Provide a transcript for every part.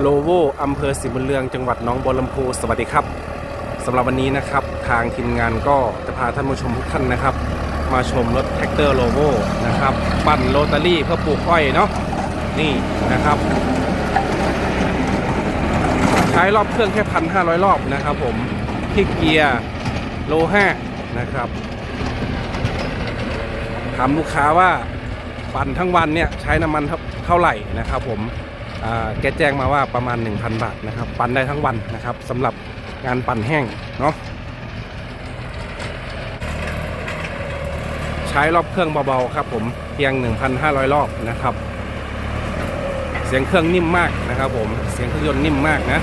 โลโวอำเภอสิบุญเรืองจังหวัดน้องบัวลำพูสวัสดีครับสำหรับวันนี้นะครับ ทางทีมงานก็จะพาท่านผู้ชมทุกท่านนะครับ มาชมรถแท็กเตอร์โลโวนะครับ ปั่นโรตารี่เพื่อปลูกอ้อยเนาะนี่นะครับ ใช้รอบเครื่องแค่พันห้าร้อยรอบนะครับผมที่เกียร์โลห้านะครับถามลูกค้าว่าปั่นทั้งวันเนี่ยใช้น้ำมันเท่าไหร่นะครับผม แกแจ้งมาว่าประมาณ 1,000 บาทนะครับ ปั่นได้ทั้งวันนะครับสำหรับงานปั่นแห้งเนาะใช้รอบเครื่องเบาๆครับผมเพียง 1,500 รอบนะครับ เสียงเครื่องนิ่มมากนะครับผมเสียงเครื่องยนต์นิ่มมากนะ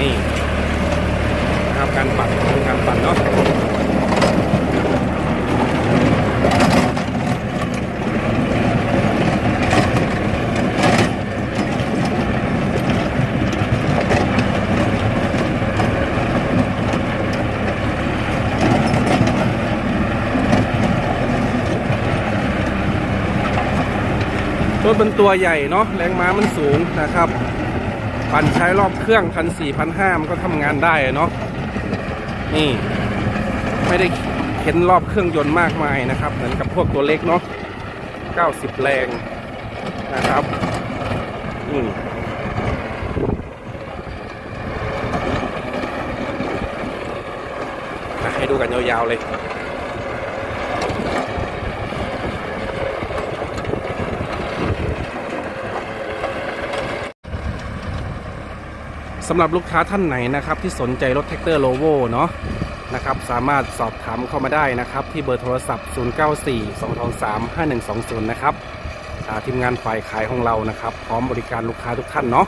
นี่นะครับการปั่นการปั่นเนาะ รถเป็นตัวใหญ่เนาะแรงม้ามันสูงนะครับ ปั่นใช้รอบเครื่องพันสี่พันห้ามันก็ทำงานได้เนาะนี่ ไม่ได้เข็นรอบเครื่องยนต์มากมายนะครับ เหมือนกับพวกตัวเล็กเนาะ90 แรงนะครับอืมให้ดูกันยาวๆเลย สำหรับลูกค้าท่านไหนนะครับที่สนใจรถแท็กเตอร์โลโวเนาะนะครับสามารถสอบถามเข้ามาได้นะครับ ที่เบอร์โทรศัพท์ 0942235120 นะครับทีมงานฝ่ายขายของเรานะครับ พร้อมบริการลูกค้าทุกท่านเนาะ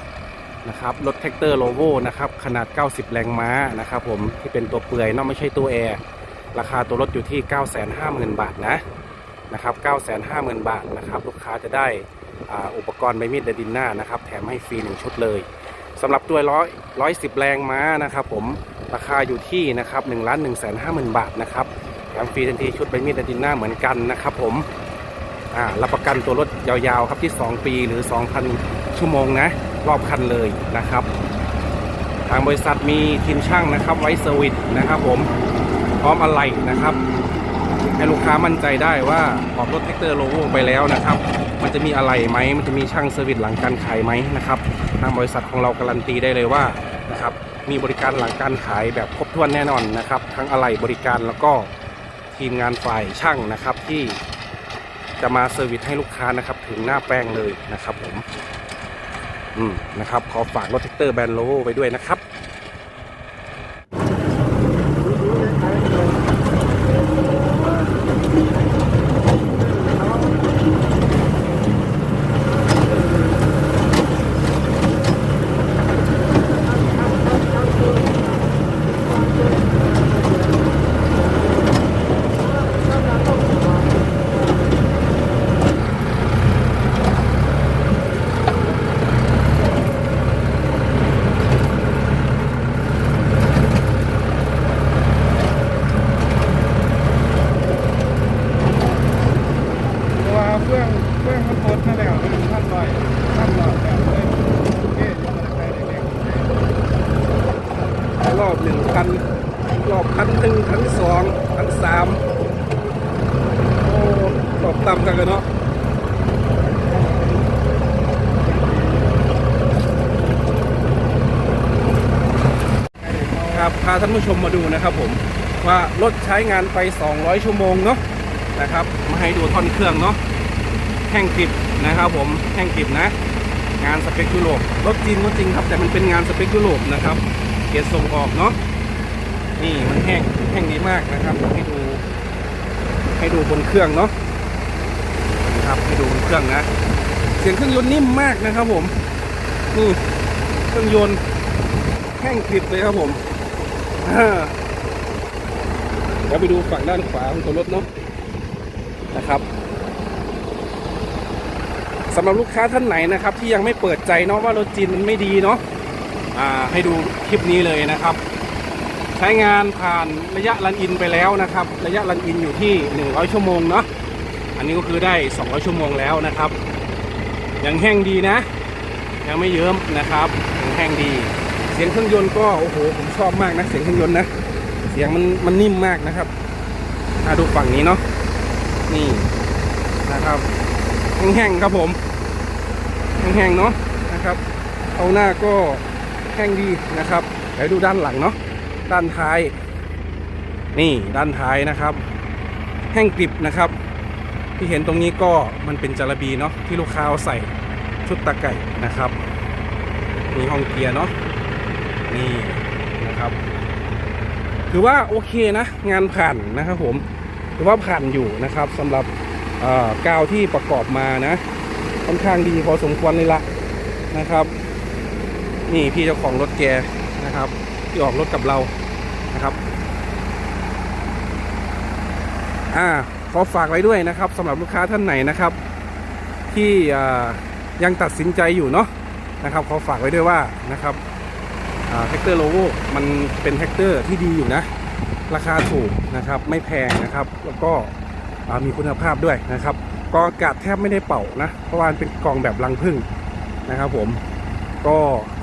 นะครับรถแท็กเตอร์โลโวนะครับขนาด 90 แรงม้านะครับผมที่เป็นตัวเปลือยนาะไม่ใช่ตัวแอร์ราคาตัวรถอยู่ที่ 950,000 บาทนะนะครับ950,000 บาทนะครับลูกค้าจะได้อ,อุปกรณ์ใบมีดเดดินหน้านะครับแถมให้ฟรีหนึ่งชุดเลย สำหรับตัวร้อยร้อยสิบแรงม้านะครับผมราคาอยู่ที่นะครับหนึ่งล้านหนึ่งแสนห้าหมื่นบาทนะครับแถมฟรีทันทีชุดใบมีดดินหน้าเหมือนกันนะครับผมอ่ารับประกันตัวรถยาวๆครับที่ 2 ปีหรือ 2,000 ชั่วโมงนะรอบคันเลยนะครับ ทางบริษัทมีทีมช่างนะครับไว้เซอร์วิสนะครับผมพร้อมอะไรนะครับ ให้ลูกค้ามั่นใจได้ว่าออกรถแท็กเตอร์โลโวไปแล้วนะครับ มันจะมีอะไรไหมมันจะมีช่างเซอร์วิสหลังการขายไหมนะครับทางบริษัทของเราการันตีได้เลยว่านะครับมีบริการหลังการขายแบบครบถ้วนแน่นอนนะครับ ทั้งอะไหล่บริการแล้วก็ทีมงานฝ่ายช่างนะครับที่จะมาเซอร์วิสให้ลูกค้านะครับถึงหน้าแป้งเลยนะครับผมอืมนะครับขอฝากรถแท็กเตอร์แบรนด์โลโวไว้ด้วยนะครับ ตัวเฟื่องเฟื่องมันพดนั่นแหละมันท่านลอยท่านลอยแบบเลยเอ๊ะจะมาใค รอบหนึ่งพันรอบพันหนึ่งพันสองพันสามโอ้รอบต่ำกันกันเนาะครับพาท่านผู้ชมมาดูนะครับผมว่ารถใช้งานไป 200 ชั่วโมงเนาะนะครับมาให้ดูท่อนเครื่องเนาะ แห้งกริบนะครับผมแห้งกริบนะ งานสเปคยุโรปรถจีนก็จริงครับ แต่มันเป็นงานสเปคยุโรปนะครับเกียร์ส่งออกเนาะนี่มันแห้งแห้งดีมากนะครับให้ดู ให้ดูบนเครื่องเนาะนะครับให้ดูบนเครื่องนะ เสียงเครื่องยนต์นิ่มมากนะครับผมนี่เครื่องยนต์แห้งกริบเลยครับผมอ่าเดี๋ยวไปดูฝั่งด้านขวาของตัวรถเนาะนะครับ สำหรับลูกค้าท่านไหนนะครับ ที่ยังไม่เปิดใจเนาะว่ารถจีนมันไม่ดีเนาะให้ดูคลิปนี้เลยนะครับ ใช้งานผ่านระยะรันอินไปแล้วนะครับ ระยะรันอินอยู่ที่ 100 ชั่วโมงเนาะอันนี้ก็คือได้ 200 ชั่วโมงแล้วนะครับ ยังแห้งดีนะ ยังไม่เยิ้มนะครับยังแห้งดี เสียงเครื่องยนต์ก็โอ้โหผมชอบมากนะเสียงเครื่องยนต์นะเสียงมันมันนิ่มมากนะครับมาดูฝั่งนี้เนาะนี่นะครับ แห้งๆครับผมแห้งๆเนาะนะครับเอาหน้าก็แห้งดีนะครับเดี๋ยวดูด้านหลังเนาะด้านท้าย นี่ด้านท้ายนะครับ แห้งกริบนะครับ ที่เห็นตรงนี้ก็มันเป็นจาระบีเนาะที่ลูกค้าเอาใส่ชุดตะไก่นะครับมีห้องเกียร์เนาะนี่นะครับ ถือว่าโอเคนะ งานผ่านนะครับผมถือว่าผ่านอยู่นะครับสำหรับ กาวที่ประกอบมานะค่อนข้างดีพอสมควรเลยละนะครับ นี่พี่เจ้าของรถแกนะครับ ที่ออกรถกับเรานะครับอ่าขอฝากไว้ด้วยนะครับสำหรับลูกค้าท่านไหนนะครับ ที่ยังตัดสินใจอยู่เนาะนะครับขอฝากไว้ด้วยว่านะครับแท็กเตอร์โลโวมันเป็นแท็กเตอร์ที่ดีอยู่นะ ราคาถูกนะครับไม่แพงนะครับ แล้วก็ มีคุณภาพด้วยนะครับกองอากาศแทบไม่ได้เป่านะ เพราะว่าเป็นกองแบบรังพึ่งนะครับ ผมก็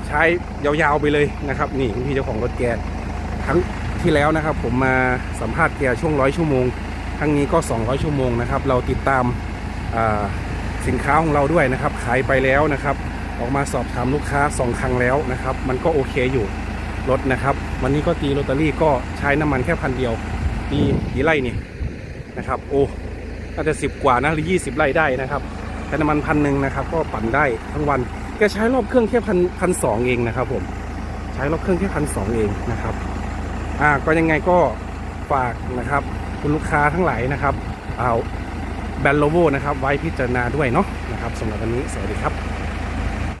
ใช้ยาวๆไปเลยนะครับ นี่คุณพี่เจ้าของรถแกครั้งที่แล้วนะครับ ผมมาสัมภาษณ์แกช่วงร้อยชั่วโมงครั้งนี้ก็ 200 ชั่วโมงนะครับ เราติดตามาสินค้าของเราด้วยนะครับ ขายไปแล้วนะครับ ออกมาสอบถามลูกค้า 2 ครั้งแล้วนะครับ มันก็โอเคอยู่รถนะครับ วันนี้ก็ตีโรตารี่ก็ใช้น้ำมันแค่พันเดียวตีกี่ไร่นี่ นะครับ โอ้น่าจะ10กว่านะหรือ20ไร่ได้นะครับใช้น้ำมันพันหนึ่งนะครับ ก็ปั่นได้ทั้งวันแกใช้รอบเครื่องแค่พันพันสองเองนะครับ ผม ใช้รอบเครื่องแค่พันสองเองนะครับ อ่าก็ยังไงก็ฝากนะครับ คุณลูกค้าทั้งหลายนะครับ เอาแบนโลโวนะครับ ไว้พิจารณาด้วยเนาะนะครับสำหรับวันนี้สวัสดีครับ